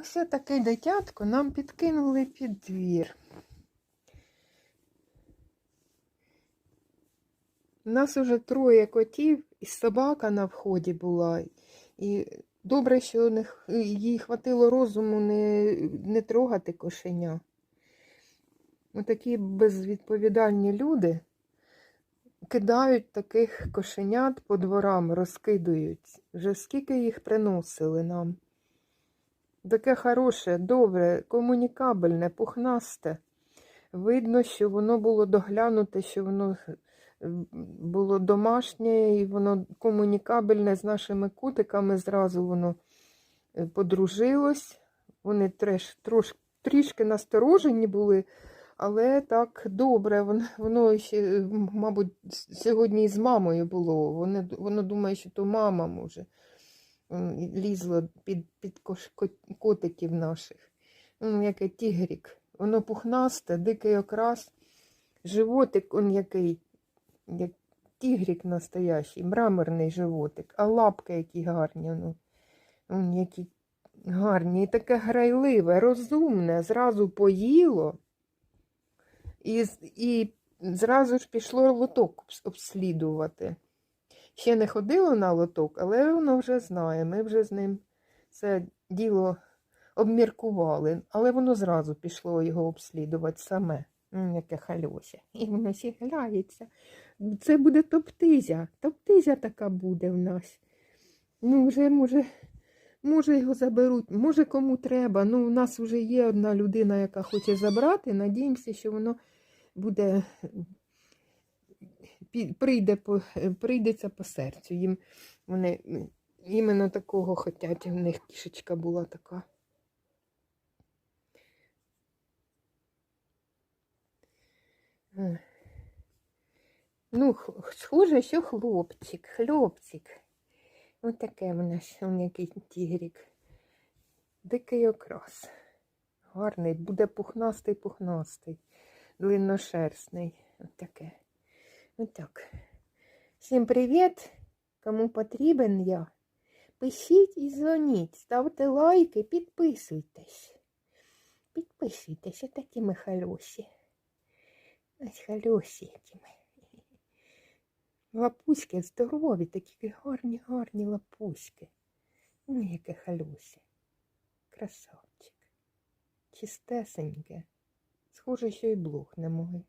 Ось такий дитятко нам підкинули під двір. У нас уже троє котів, і собака на вході була. І добре, що їй хватило розуму не, не трогати кошеня. Отакі безвідповідальні люди кидають таких кошенят по дворам, розкидують. Вже скільки їх приносили нам. Таке хороше, добре, комунікабельне, пухнасте. Видно, що воно було доглянуте, що воно е, було домашнє і воно комунікабельне з нашими кутиками. Зразу воно е, подружилось. Вони треш, трош, трішки насторожені були, але так добре. Воно, воно ще, мабуть, сьогодні із мамою було. Воно, воно думає, що то мама може. Лізло під, під котиків наших. Ну, яке тігрік. Воно пухнасте, дикий окрас. Животик он який, як тігрік настоящий, мраморний животик, а лапки які гарні. Ну, які гарні. І таке грайливе, розумне, зразу поїло. І, і зразу ж пішло лоток обслідувати. Ще не ходило на лоток, але воно вже знає. Ми вже з ним це діло обміркували, але воно зразу пішло його обслідувати саме. Яке хальося. І воно ще гляється. Це буде топтизя. Топтизя така буде в нас. Ну, вже, може, може, його заберуть, може кому треба. Ну, у нас вже є одна людина, яка хоче забрати. Надіємося, що воно буде прийде е, прийдеться по серцю. Їм вони іменно такого хотять. У них кішечка була така. Е. Ну, схоже, що хлопчик, хлопчик. Ось таке в нас який тігрік. Дикий окрас. Гарний, буде пухнастий, пухнастий, длинношерстний. Ось таке. Отак. Всім привіт! Кому потрібен я. Пишіть і дзвоніть, ставте лайки, підписуйтесь. Підписуйтесь, такі ми халюсі. Ось халюсі які ми. Лапуськи здорові, такі гарні, гарні лапуськи. Ну, яке халюсі. Красавчик. Чистесеньке. Схоже, що й блох не могли.